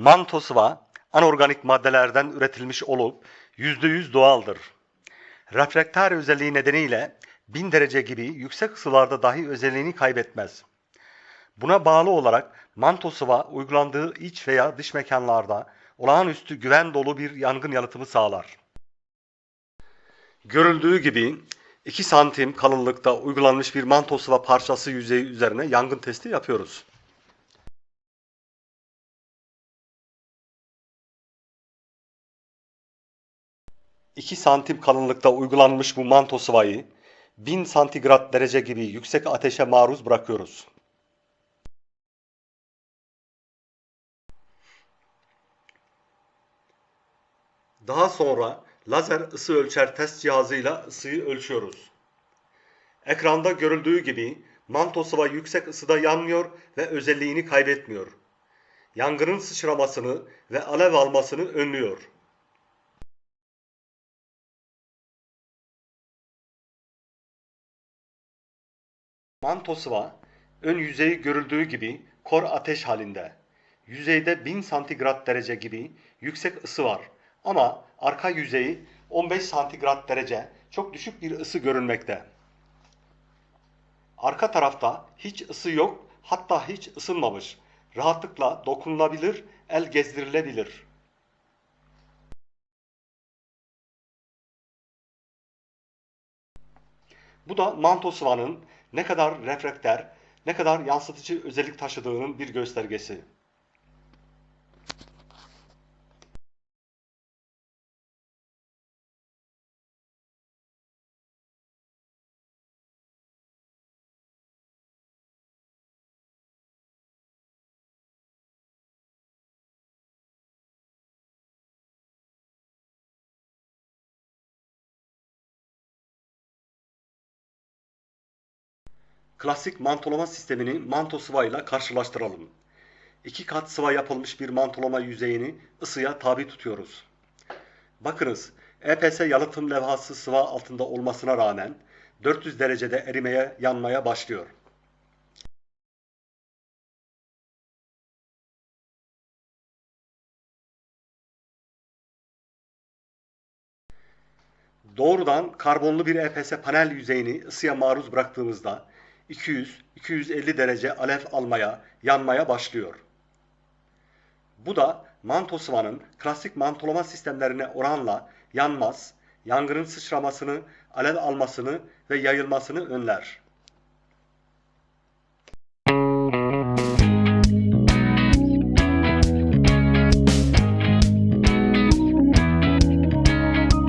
Manto sıva anorganik maddelerden üretilmiş olup %100 doğaldır. Refraktör özelliği nedeniyle 1000 derece gibi yüksek ısılarda dahi özelliğini kaybetmez. Buna bağlı olarak manto sıva uygulandığı iç veya dış mekanlarda olağanüstü güven dolu bir yangın yalıtımı sağlar. Görüldüğü gibi 2 santim kalınlıkta uygulanmış bir manto sıva parçası yüzeyi üzerine yangın testi yapıyoruz. ...2 santim kalınlıkta uygulanmış bu manto sıvayı... ...1000 santigrat derece gibi yüksek ateşe maruz bırakıyoruz. Daha sonra lazer ısı ölçer test cihazıyla ısıyı ölçüyoruz. Ekranda görüldüğü gibi manto sıva yüksek ısıda yanmıyor ve özelliğini kaybetmiyor. Yangının sıçramasını ve alev almasını önlüyor. Manto sıva ön yüzeyi görüldüğü gibi kor ateş halinde. Yüzeyde 1000 santigrat derece gibi yüksek ısı var. Ama arka yüzeyi 15 santigrat derece çok düşük bir ısı görünmekte. Arka tarafta hiç ısı yok, hatta hiç ısınmamış. Rahatlıkla dokunulabilir, el gezdirilebilir. Bu da manto sıvanın ne kadar refraktör, ne kadar yansıtıcı özellik taşıdığının bir göstergesi. Klasik mantolama sistemini manto sıva ile karşılaştıralım. İki kat sıva yapılmış bir mantolama yüzeyini ısıya tabi tutuyoruz. Bakınız, EPS yalıtım levhası sıva altında olmasına rağmen 400 derecede erimeye, yanmaya başlıyor. Doğrudan karbonlu bir EPS panel yüzeyini ısıya maruz bıraktığımızda 200-250 derece alev almaya, yanmaya başlıyor. Bu da manto sıvanın klasik mantolama sistemlerine oranla yanmaz, yangının sıçramasını, alev almasını ve yayılmasını önler.